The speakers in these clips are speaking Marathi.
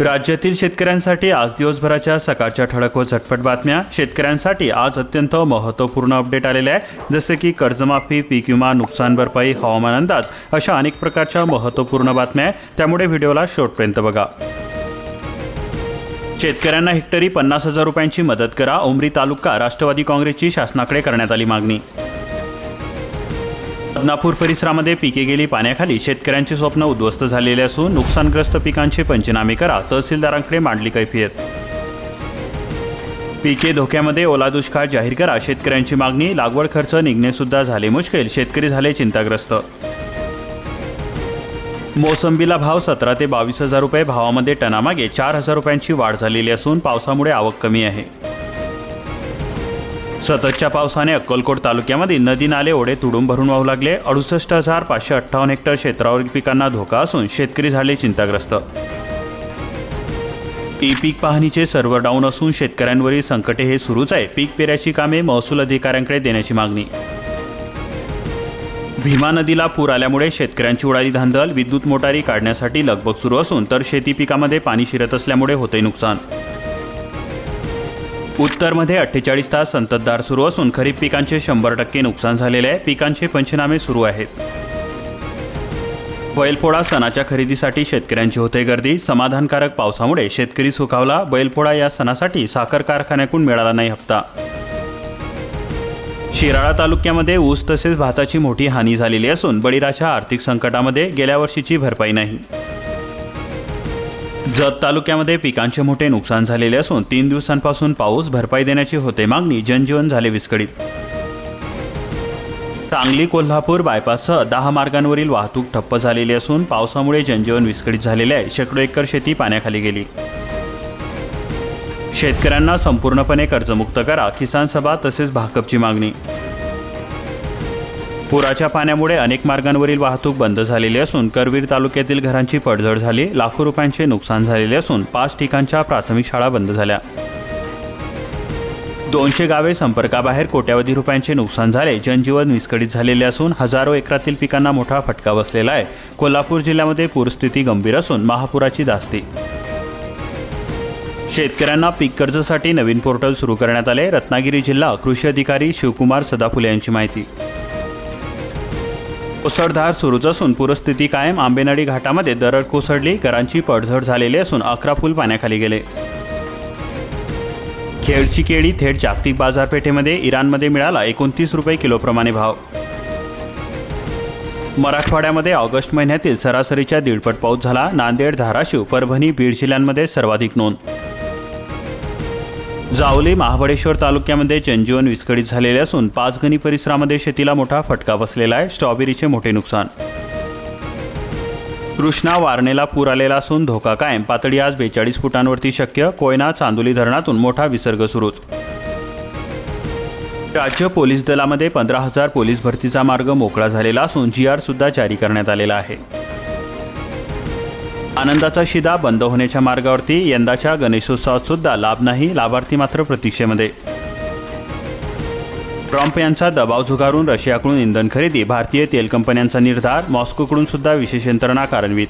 राज्यातील शेतकऱ्यांसाठी आज दिवसभराच्या सकाळच्या ठळक व झटपट बातम्या. शेतकऱ्यांसाठी आज अत्यंत महत्त्वपूर्ण अपडेट आलेले आहे. जसे की कर्जमाफी पीक विमा नुकसान भरपाई हवामान अंदाज अशा अनेक प्रकारच्या महत्त्वपूर्ण बातम्या आहेत. त्यामुळे व्हिडिओला शेवटपर्यंत बघा. शेतकऱ्यांना हेक्टरी पन्नास हजार रुपयांची मदत करा. उमरी तालुका राष्ट्रवादी काँग्रेसची शासनाकडे करण्यात आली मागणी. बदनापूर परिसरामध्ये पिके गेली पाण्याखाली. शेतकऱ्यांचे स्वप्न उद्ध्वस्त झालेले असून नुकसानग्रस्त पिकांचे पंचनामे करा. तहसीलदारांकडे मांडली कैफियत पिके धोक्यामध्ये ओला दुष्काळ जाहीर करा. शेतकऱ्यांची मागणी लागवड खर्च निघणेसुद्धा झाले मुश्किल. शेतकरी झाले चिंताग्रस्त. मोसंबीला भाव सतरा ते बावीस हजार रुपये भावामध्ये टनामागे. चार हजार रुपयांची वाढ झालेली असून पावसामुळे आवक कमी आहे. सततच्या पावसाने अक्कलकोट तालुक्यामध्ये नदी नाले ओढे तुडून भरून वाहू लागले. अडुसष्ट हजार पाचशे अठ्ठावन्न हेक्टर क्षेत्रावरील पिकांना धोका असून शेतकरी झाले चिंताग्रस्त. ई पीक पाहणीचे सर्व्हर डाऊन असून शेतकऱ्यांवरील संकटे हे सुरूच आहे. पीक पेऱ्याची कामे महसूल अधिकाऱ्यांकडे देण्याची मागणी. भीमा नदीला पूर आल्यामुळे शेतकऱ्यांची उडाली धांदल. विद्युत मोटारी काढण्यासाठी लगबग सुरू असून तर शेती पिकामध्ये पाणी शिरत असल्यामुळे होते नुकसान. उत्तरमध्ये अठ्ठेचाळीस तास संततधार सुरू असून खरीप पिकांचे शंभर टक्के नुकसान झालेले आहे. पिकांचे पंचनामे सुरू आहेत. बैलपोळा सणाच्या खरेदीसाठी शेतकऱ्यांची होते गर्दी. समाधानकारक पावसामुळे शेतकरी सुखावला. बैलपोळा या सणासाठी साखर कारखान्याकडून मिळाला नाही हप्ता. शिराळा तालुक्यामध्ये ऊस तसेच भाताची मोठी हानी झालेली असून बळीराच्या आर्थिक संकटामध्ये गेल्या वर्षीची भरपाई नाही. जत तालुक्यामध्ये पिकांचे मोठे नुकसान झालेले असून तीन दिवसांपासून पाऊस भरपाई देण्याची होते मागणी जनजीवन झाले विस्कळीत. सांगली कोल्हापूर बायपाससह दहा मार्गांवरील वाहतूक ठप्प झालेली असून पावसामुळे जनजीवन विस्कळीत झालेले आहे. शेकडो एकर शेती पाण्याखाली गेली. शेतकऱ्यांना संपूर्णपणे कर्जमुक्त करा. किसान सभा तसेच भाकपची मागणी. पुराच्या पाण्यामुळे अनेक मार्गांवरील वाहतूक बंद झालेली असून करवीर तालुक्यातील घरांची पडझड झाली. लाखो रुपयांचे नुकसान झालेले असून पाच ठिकाणच्या प्राथमिक शाळा बंद झाल्या. दोनशे गावे संपर्काबाहेर कोट्यावधी रुपयांचे नुकसान झाले. जनजीवन विस्कळीत झालेले असून हजारो एकरातील पिकांना मोठा फटका बसलेला आहे. कोल्हापूर जिल्ह्यामध्ये पूरस्थिती गंभीर असून महापुराची धास्ती शेतकऱ्यांना पीक कर्जासाठी नवीन पोर्टल सुरू करण्यात आले. रत्नागिरी जिल्हा कृषी अधिकारी शिवकुमार सदाफुले यांची माहिती. मुसळधार सुरूच असून पूरस्थिती कायम. आंबेनळी घाटामध्ये दरड कोसळली. घरांची पडझड झालेली असून अकरा पूल पाण्याखाली गेले. खेळची केळी थेट जागतिक बाजारपेठेमध्ये इराणमध्ये मिळाला एकोणतीस रुपये किलोप्रमाणे भाव. मराठवाड्यामध्ये ऑगस्ट महिन्यातील सरासरीच्या दीडपट पाऊस झाला. नांदेड धाराशिव परभणी बीड जिल्ह्यांमध्ये सर्वाधिक नोंद. जावली महाबळेश्वर तालुक्यामध्ये जनजीवन विस्कळीत झालेले असून पाचगणी परिसरामध्ये शेतीला मोठा फटका बसलेला आहे. स्ट्रॉबेरीचे मोठे नुकसान. कृष्णा वारणेला पूर आलेला असून धोका कायम. पातळी आज बेचाळीस फुटांवरती शक्य. कोयना चांदोली धरणातून मोठा विसर्ग सुरूच राज्य पोलीस दलामध्ये पंधरा हजार पोलीस भरतीचा मार्ग मोकळा झालेला असून जी आर सुद्धा जारी करण्यात आलेला आहे. आनंदाचा शिदा बंद होण्याच्या मार्गावरती यंदाच्या गणेशोत्सवात सुद्धा लाभ नाही लाभार्थी मात्र प्रतीक्षेमध्ये. ट्रम्प यांचा दबाव झुगारून रशियाकडून इंधन खरेदी भारतीय तेल कंपन्यांचा निर्धार मॉस्कोकडून सुद्धा विशेष यंत्रणा कार्यान्वित.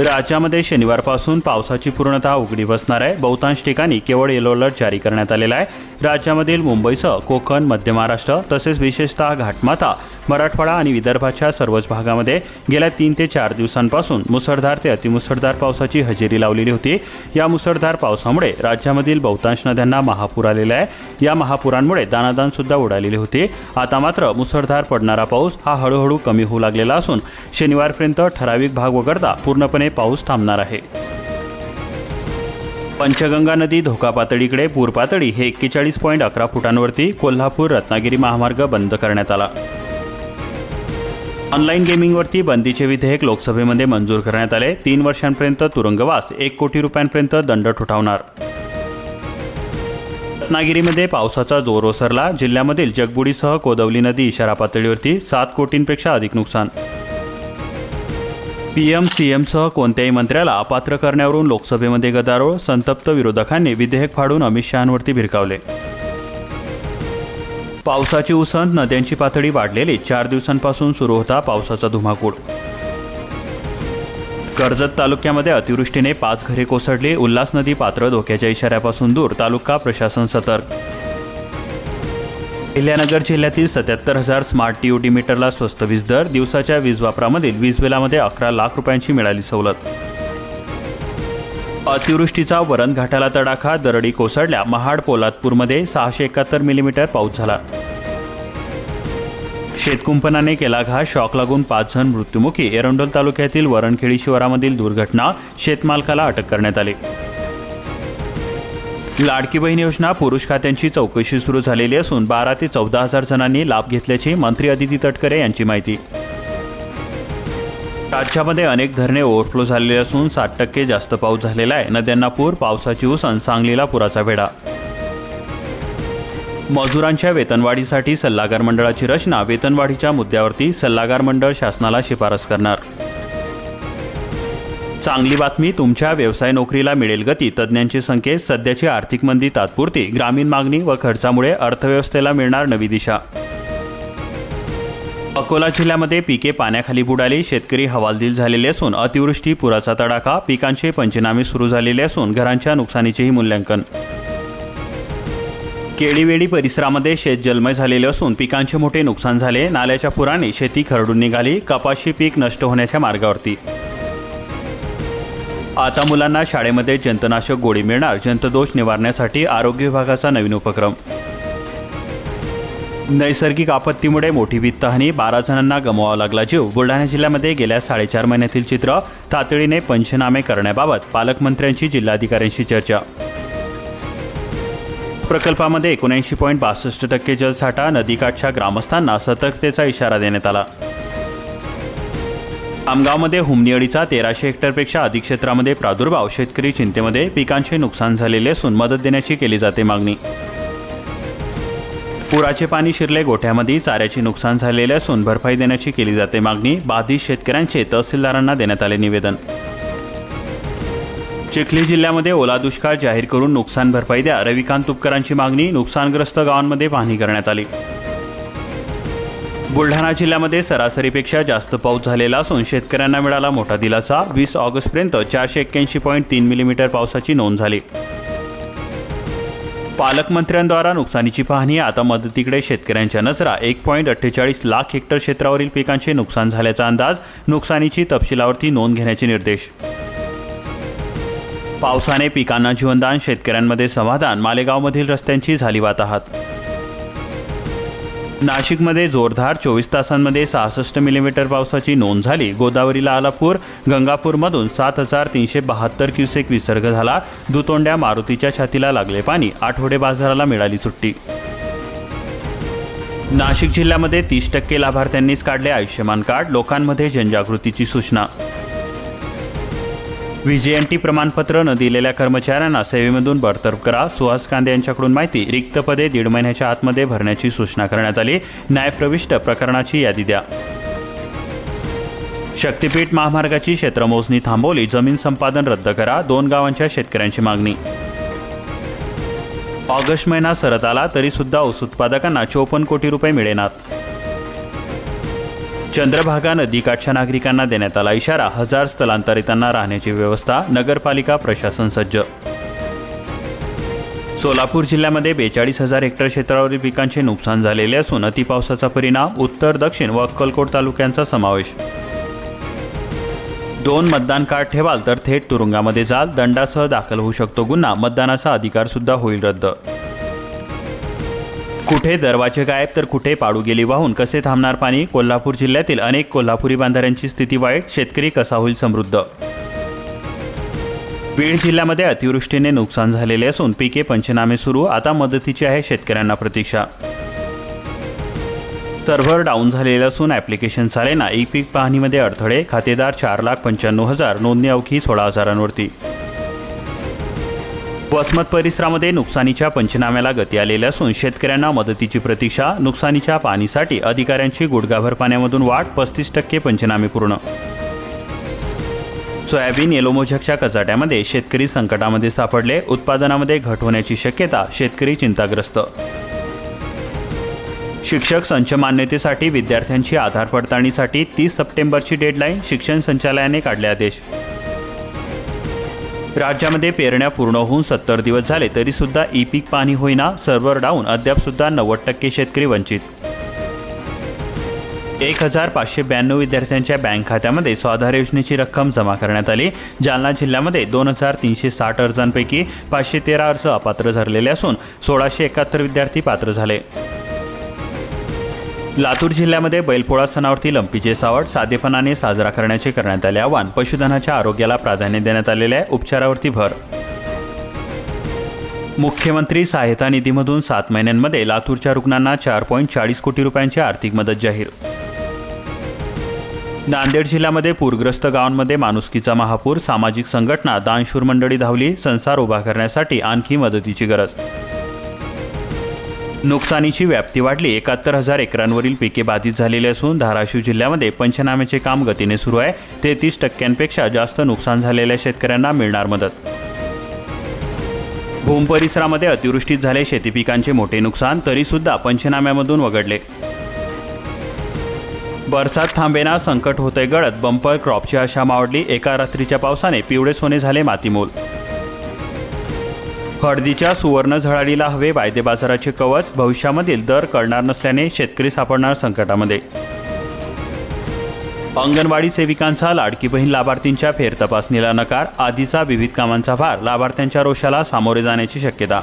राज्यामध्ये शनिवारपासून पावसाची पूर्णतः उघडी बसणार आहे. बहुतांश ठिकाणी केवळ येलो अलर्ट जारी करण्यात आलेला आहे. राज्यामधील मुंबईसह कोकण मध्य महाराष्ट्र तसेच विशेषतः घाटमाथा मराठवाडा आणि विदर्भाच्या सर्वच भागामध्ये गेल्या तीन ते चार दिवसांपासून मुसळधार ते अतिमुसळधार पावसाची हजेरी लावलेली होती. या मुसळधार पावसामुळे राज्यामधील बहुतांश नद्यांना महापूर आलेला आहे. या महापुरांमुळे दानादान सुद्धा उडालेली होती. आता मात्र मुसळधार पडणारा पाऊस हा हळूहळू कमी होऊ लागलेला असून शनिवारपर्यंत ठराविक भाग वगळता पूर्णपणे पाऊस थांबणार आहे. पंचगंगा नदी धोका पातळीकडे पूर पातळी हे एक्केचाळीस पॉईंट अकरा फुटांवरती कोल्हापूर रत्नागिरी महामार्ग बंद करण्यात आला. ऑनलाईन गेमिंगवरती बंदीचे विधेयक लोकसभेमध्ये मंजूर करण्यात आले. तीन वर्षांपर्यंत तुरुंगवास एक कोटी रुपयांपर्यंत दंड ठोठावणार. रत्नागिरीमध्ये पावसाचा जोर ओसरला. जिल्ह्यामधील जगबुडीसह कोदवली नदी इशारा पातळीवरती सात कोटींपेक्षा अधिक नुकसान. पीएम सीएमसह कोणत्याही मंत्र्याला अपात्र करण्यावरून लोकसभेमध्ये गदारोळ संतप्त विरोधकांनी विधेयक फाडून अमित शहांवरती भिरकावले. पावसाची उसंत नद्यांची पातळी वाढलेली चार दिवसांपासून सुरू होता पावसाचा धुमाकूळ. कर्जत तालुक्यामध्ये अतिवृष्टीने पाच घरे कोसळली उल्हास नदी पात्र धोक्याच्या इशाऱ्यापासून दूर तालुका प्रशासन सतर्क. अहिल्यानगर जिल्ह्यातील सत्याहत्तर हजार स्मार्ट टीओटी मीटरला स्वस्त वीज दर दिवसाच्या वीज वापरामधील वीज बिलामध्ये अकरा लाख रुपयांची मिळाली सवलत. अतिवृष्टीचा वरण घाटाला तडाखा दरडी कोसळल्या महाड पोलादपूरमध्ये सहाशे एकाहत्तर मिलीमीटर पाऊस झाला. शेतकुंपणाने केला घा शॉक लागून पाच जण मृत्युमुखी. एरंडोल तालुक्यातील वरणखेडी शिवारामधील दुर्घटना शेतमालकाला अटक करण्यात आली. लाडकी बहीण योजना पुरुष खात्यांची चौकशी सुरू झालेली असून बारा ते चौदा हजार जणांनी लाभ घेतल्याची मंत्री अदिती तटकरे यांची माहिती. राज्यामध्ये अनेक धरणे ओव्हरफ्लो झालेले असून साठ टक्के जास्त पाऊस झालेला आहे. नद्यांना पूर पावसाची उसण सांगलीला पुराचा वेढा. मजुरांच्या वेतनवाढीसाठी सल्लागार मंडळाची रचना वेतनवाढीच्या मुद्द्यावरती सल्लागार मंडळ शासनाला शिफारस करणार. चांगली बातमी तुमच्या व्यवसाय नोकरीला मिळेल गती. तज्ज्ञांचे संकेत सध्याची आर्थिक मंदी तात्पुरती. ग्रामीण मागणी व खर्चामुळे अर्थव्यवस्थेला मिळणार नवी दिशा. अकोला जिल्ह्यामध्ये पिके पाण्याखाली बुडाली. शेतकरी हवालदिल झालेले असून अतिवृष्टी पुराचा तडाखा पिकांचे पंचनामे सुरू झालेले असून घरांच्या नुकसानीचेही मूल्यांकन. केळीवेडी परिसरामध्ये शेत जलमय झालेले असून पिकांचे मोठे नुकसान झाले. नाल्याच्या पुराने शेती खरडून निघाली. कपाशी पीक नष्ट होण्याच्या मार्गावरती. आता मुलांना शाळेमध्ये जंतनाशक गोळी मिळणार. जंतदोष निवारण्यासाठी आरोग्य विभागाचा नवीन उपक्रम. नैसर्गिक आपत्तीमुळे मोठी वित्तहानी. बारा जणांना गमवावा लागला जीव. बुलढाणा जिल्ह्यामध्ये गेल्या साडेचार महिन्यातील चित्र तातडीने पंचनामे करण्याबाबत पालकमंत्र्यांची जिल्हाधिकाऱ्यांशी चर्चा. प्रकल्पामध्ये एकोणऐंशी पॉईंट बासष्ट टक्के जलसाठा नदीकाठच्या ग्रामस्थांना सतर्कतेचा इशारा देण्यात आला. आमगावमध्ये हुमनी अळीचा तेराशे हेक्टरपेक्षा अधिक क्षेत्रामध्ये प्रादुर्भाव. शेतकरी चिंतेमध्ये पिकांचे नुकसान झालेले असून मदत देण्याची केली जाते मागणी. पुराचे पाणी शिरले गोठ्यामध्ये चाऱ्याचे नुकसान झालेले असून भरपाई देण्याची केली जाते मागणी. बाधित शेतकऱ्यांचे तहसीलदारांना देण्यात आले निवेदन. चिखली जिल्ह्यामध्ये ओला दुष्काळ जाहीर करून नुकसान भरपाई द्या. रविकांत तुपकरांची मागणी. नुकसानग्रस्त गावांमध्ये पाहणी करण्यात आली. बुलढाणा जिल्ह्यामध्ये सरासरीपेक्षा जास्त पाऊस झालेला असून शेतकऱ्यांना मिळाला मोठा दिलासा. वीस ऑगस्टपर्यंत चारशे एक्क्याऐंशी पॉईंट तीन मिलीमीटर पावसाची नोंद झाली. पालकमंत्र्यांद्वारा नुकसानीची पाहणी आता मदतीकडे शेतकऱ्यांच्या नजरा. एक पॉईंट अठ्ठेचाळीस लाख हेक्टर क्षेत्रावरील पिकांचे नुकसान झाल्याचा अंदाज नुकसानीची तपशिलावरती नोंद घेण्याचे निर्देश. पावसाने पिकांना जीवनदान शेतकऱ्यांमध्ये समाधान. मालेगावमधील रस्त्यांची झाली वाताहात. नाशिकमध्ये जोरदार चोवीस तासांमध्ये सहासष्ट मिलीमीटर पावसाची नोंद झाली. गोदावरीला आला पूर गंगापूरमधून सात हजार तीनशे बहात्तर क्युसेक विसर्ग झाला. दुतोंड्या मारुतीच्या छातीला लागले पाणी. आठवडे बाजाराला मिळाली सुट्टी. नाशिक जिल्ह्यामध्ये तीस टक्के लाभार्थ्यांनीच काढले आयुष्यमान कार्ड. लोकांमध्ये जनजागृतीची सूचना. व्हीजेएनटी प्रमाणपत्र न दिलेल्या कर्मचाऱ्यांना सेवेमधून बडतर्फ करा. सुहास कांदे यांच्याकडून माहिती. रिक्त पदे दीड महिन्याच्या आतमध्ये भरण्याची सूचना करण्यात आली. न्यायप्रविष्ट प्रकरणाची यादी द्या. शक्तीपीठ महामार्गाची क्षेत्रमोजणी थांबवली. जमीन संपादन रद्द करा. दोन गावांच्या शेतकऱ्यांची मागणी. ऑगस्ट महिना सरत आला तरी सुद्धा ऊस उत्पादकांना चोपन्न कोटी रुपये मिळेनात. चंद्रभागा नदीकाठच्या नागरिकांना देण्यात आला इशारा. हजार स्थलांतरितांना राहण्याची व्यवस्था नगरपालिका प्रशासन सज्ज. सोलापूर जिल्ह्यामध्ये बेचाळीस हजार हेक्टर क्षेत्रावरील पिकांचे नुकसान झालेले असून अतिपावसाचा परिणाम उत्तर दक्षिण व अक्कलकोट तालुक्यांचा समावेश. दोन मतदान कार्ड ठेवाल तर थेट तुरुंगामध्ये जाल. दंडासह दाखल होऊ शकतो गुन्हा. मतदानाचा अधिकार सुद्धा होईल रद्द. कुठे दरवाजे गायब तर कुठे पाडू गेली वाहून? कसे थांबणार पाणी? कोल्हापूर जिल्ह्यातील अनेक कोल्हापुरी बांधाऱ्यांची स्थिती वाईट शेतकरी कसा होईल समृद्ध? बीड जिल्ह्यामध्ये अतिवृष्टीने नुकसान झालेले असून पिके पंचनामे सुरू आता मदतीची आहे शेतकऱ्यांना प्रतीक्षा. सर्व्हर डाऊन झालेलं असून ॲप्लिकेशन चालेना ई पीक पाहणीमध्ये अडथळे खातेदार चार लाख पंच्याण्णव हजार नोंदणी अवघी सोळा हजारांवरती. वसमत परिसरामध्ये नुकसानीच्या पंचनाम्याला गती आलेली असून शेतकऱ्यांना मदतीची प्रतीक्षा नुकसानीच्या पाणीसाठी अधिकाऱ्यांची गुडघाभर पाण्यामधून वाढ पस्तीस टक्के पंचनामे पूर्ण. सोयाबीन येलोमोझकच्या कचाट्यामध्ये शेतकरी संकटामध्ये सापडले उत्पादनामध्ये घट होण्याची शक्यता शेतकरी चिंताग्रस्त. शिक्षक संच मान्यतेसाठी विद्यार्थ्यांची आधार पडताळणीसाठी तीस सप्टेंबरची डेडलाईन शिक्षण संचालयाने काढले आदेश. राज्यामध्ये पेरण्या पूर्ण होऊन सत्तर दिवस झाले तरी सुद्धा ई पीक पाणी होईना सर्व्हर डाऊन अद्याप सुद्धा नव्वद टक्के शेतकरी वंचित. एक हजार पाचशे ब्याण्णव विद्यार्थ्यांच्या बँक खात्यामध्ये स्वाधार योजनेची रक्कम जमा करण्यात आली. जालना जिल्ह्यामध्ये दोन हजार तीनशे साठ अर्जांपैकी पाचशे तेरा अर्ज अपात्र ठरलेले असून सोळाशे एकाहत्तर विद्यार्थी पात्र झाले. लातूर जिल्ह्यामध्ये बैलपोळा सणावरती लंपीचे सावट साधेपणाने साजरा करण्याचे करण्यात आले आवाहन पशुधनाच्या आरोग्याला प्राधान्य देण्यात आलेले आहे उपचारावरती भर. मुख्यमंत्री सहायता निधीमधून सात महिन्यांमध्ये लातूरच्या रुग्णांना चार पॉईंट चाळीस कोटी रुपयांची आर्थिक मदत जाहीर. नांदेड जिल्ह्यामध्ये पूरग्रस्त गावांमध्ये माणुसकीचा महापूर सामाजिक संघटना दानशूर मंडळी धावली संसार उभा करण्यासाठी आणखी मदतीची गरज. नुकसानीची व्याप्ती वाढली. एकाहत्तर हजार एकरांवरील पिके बाधित झालेली असून धाराशिव जिल्ह्यामध्ये पंचनाम्याचे काम गतीने सुरू आहे. तेहतीस टक्क्यांपेक्षा जास्त नुकसान झालेल्या शेतकऱ्यांना मिळणार मदत. भूम परिसरामध्ये अतिवृष्टीत झाले शेतीपिकांचे मोठे नुकसान तरीसुद्धा पंचनाम्यामधून वगळले. बरसात थांबेना संकट होते गळत. बंपर क्रॉपची आशा मावडली. एका रात्रीच्या पावसाने पिवळे सोने झाले मातीमोल. हळदीच्या सुवर्ण झळाळीला हवे वायदे बाजाराचे कवच भविष्यामधील दर कळणार नसल्याने शेतकरी सापडणार संकटामध्ये. अंगणवाडी सेविकांचा लाडकी बहीण लाभार्थींच्या फेरतपासणीला नकार आधीचा विविध कामांचा भार लाभार्थ्यांच्या रोषाला सामोरे जाण्याची शक्यता.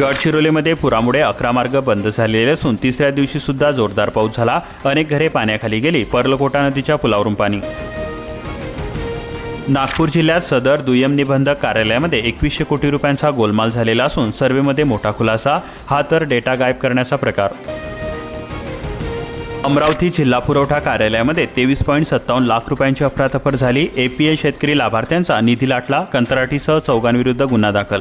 गडचिरोलीमध्ये पुरामुळे अकरा मार्ग बंद झालेले असून तिसऱ्या दिवशी सुद्धा जोरदार पाऊस झाला. अनेक घरे पाण्याखाली गेली. पर्लकोटा नदीच्या पुलावरून पाणी नागपूर जिल्ह्यात सदर दुय्यम निबंधक कार्यालयामध्ये एकवीसशे कोटी रुपयांचा गोलमाल झालेला असून सर्व्हेमध्ये मोठा खुलासा हा तर डेटा गायब करण्याचा प्रकार. अमरावती जिल्हा पुरवठा कार्यालयामध्ये तेवीस पॉईंट सत्तावन्न लाख रुपयांची अफरातफर झाली. एपीए शेतकरी लाभार्थ्यांचा निधी लाटला. कंत्राटीसह चौघांविरुद्ध गुन्हा दाखल.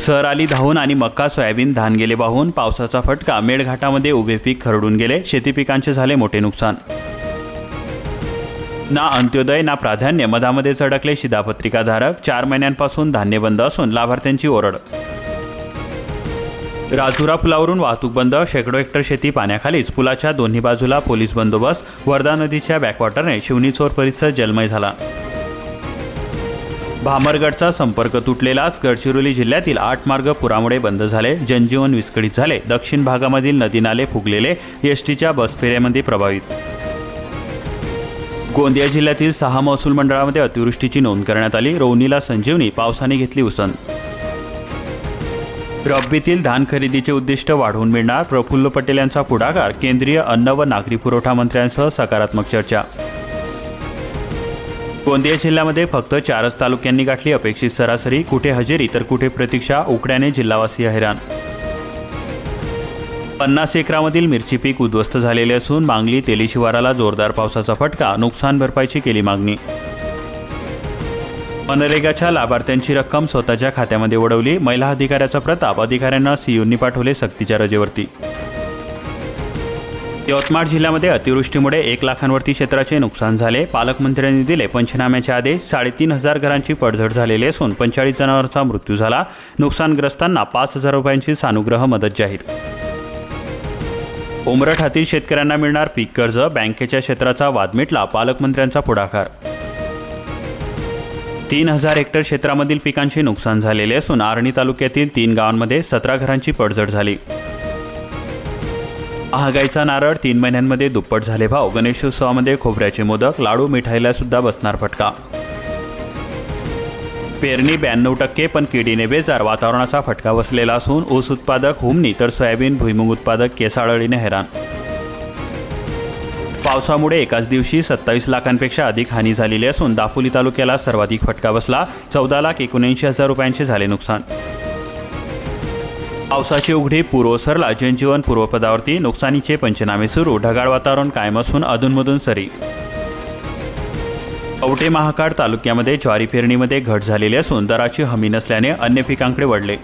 सर आली धावून आणि मक्का सोयाबीन धान गेले वाहून पावसाचा फटका. मेळघाटामध्ये उभे पीक खरडून गेले. शेती पिकांचे झाले मोठे नुकसान. ना अंत्योदय ना प्राधान्य. मधामध्ये चडकले शिधापत्रिकाधारक. चार महिन्यांपासून धान्य बंद असून लाभार्थ्यांची ओरड. राजुरा पुलावरून वाहतूक बंद. शेकडो हेक्टर शेती पाण्याखालीच. पुलाच्या दोन्ही बाजूला पोलीस बंदोबस्त. वर्धा नदीच्या बॅकवॉटरने शिवनीचोर परिसर जलमय झाला. भामरगडचा संपर्क तुटलेलाच. गडचिरोली जिल्ह्यातील आठ मार्ग पुरामुळे बंद झाले. जनजीवन विस्कळीत झाले. दक्षिण भागामधील नदी नाले फुगलेले. एसटीच्या बसफेऱ्यामध्ये प्रभावित गोंदिया जिल्ह्यातील सहा महसूल मंडळामध्ये अतिवृष्टीची नोंद करण्यात आली. रोवणीला संजीवनी पावसाने घेतली उसन रब्बीतील धान खरेदीचे उद्दिष्ट वाढवून मिळणार. प्रफुल्ल पटेल यांचा पुढाकार. केंद्रीय अन्न व नागरी पुरवठा मंत्र्यांसह सकारात्मक चर्चा. गोंदिया जिल्ह्यामध्ये फक्त चारच तालुक्यांनी गाठली अपेक्षित सरासरी. कुठे हजेरी तर कुठे प्रतीक्षा उकड्याने जिल्हावासीय हैराण. पन्नास एकरामधील मिरची पीक उद्ध्वस्त झालेले असून मांगली तेलीशिवाराला जोरदार पावसाचा फटका नुकसान भरपाईची केली मागणी. मनरेगाच्या लाभार्थ्यांची रक्कम स्वतःच्या खात्यामध्ये उडवली महिला अधिकाऱ्याचा प्रताप अधिकाऱ्यांना सीयूंनी पाठवले सक्तीच्या रजेवरती. यवतमाळ जिल्ह्यामध्ये अतिवृष्टीमुळे एक लाखांवरती क्षेत्राचे नुकसान झाले. पालकमंत्र्यांनी दिले पंचनाम्याचे आदेश. साडेतीन हजार घरांची पडझड झालेली असून पंचेचाळीस जनावरांचा मृत्यू झाला. नुकसानग्रस्तांना पाच हजार रुपयांची सानुग्रह मदत जाहीर उमरठातील शेतकऱ्यांना मिळणार पीक कर्ज बँकेच्या क्षेत्राचा वाद मिटला पालकमंत्र्यांचा पुढाकार. तीन हजार हेक्टर क्षेत्रामधील पिकांचे नुकसान झालेले असून आर्णी तालुक्यातील तीन गावांमध्ये सतरा घरांची पडझड झाली. महागाईचा नारळ तीन महिन्यांमध्ये दुप्पट झाले भाव. गणेशोत्सवामध्ये खोबऱ्याचे मोदक लाडू मिठाईला सुद्धा बसणार फटका. पेरणी ब्याण्णव टक्के पण किडीने बेजार वातावरणाचा फटका बसलेला असून ऊस उत्पादक हुमणी तर सोयाबीन भुईमुग उत्पादक केसाळळीने हैराण. पावसामुळे एकाच दिवशी सत्तावीस लाखांपेक्षा अधिक हानी झालेली असून दापोली तालुक्याला सर्वाधिक फटका बसला. चौदा लाख एकोणऐंशी हजार रुपयांचे झाले नुकसान. पावसाची उघडी पूर ओसरला जनजीवन पूर्वपदावरती. नुकसानीचे पंचनामे सुरू. ढगाळ वातावरण कायम असून अधूनमधून सरी. कवटे महाकाड तालुक्यामध्ये ज्वारी पेरणीमध्ये घट झालेली असून दराची हमी नसल्याने अन्य पिकांकडे वळले.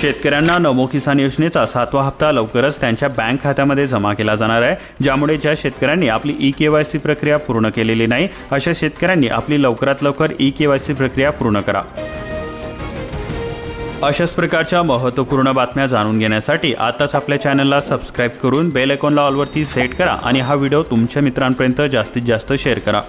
शेतकऱ्यांना नमो किसान योजनेचा सातवा हप्ता लवकरच त्यांच्या बँक खात्यामध्ये जमा केला जाणार आहे ज्यामुळे ज्या शेतकऱ्यांनी आपली ई के वाय सी प्रक्रिया पूर्ण केलेली नाही अशा शेतकऱ्यांनी आपली लवकरात लवकर ई के वाय सी प्रक्रिया पूर्ण करा. अशाच प्रकारच्या महत्त्वपूर्ण बातम्या जाणून घेण्यासाठी आताच आपल्या चॅनलला सबस्क्राईब करून बेल आयकॉनला ऑलवरती सेट करा आणि हा व्हिडिओ तुमच्या मित्रांपर्यंत जास्तीत जास्त शेअर करा.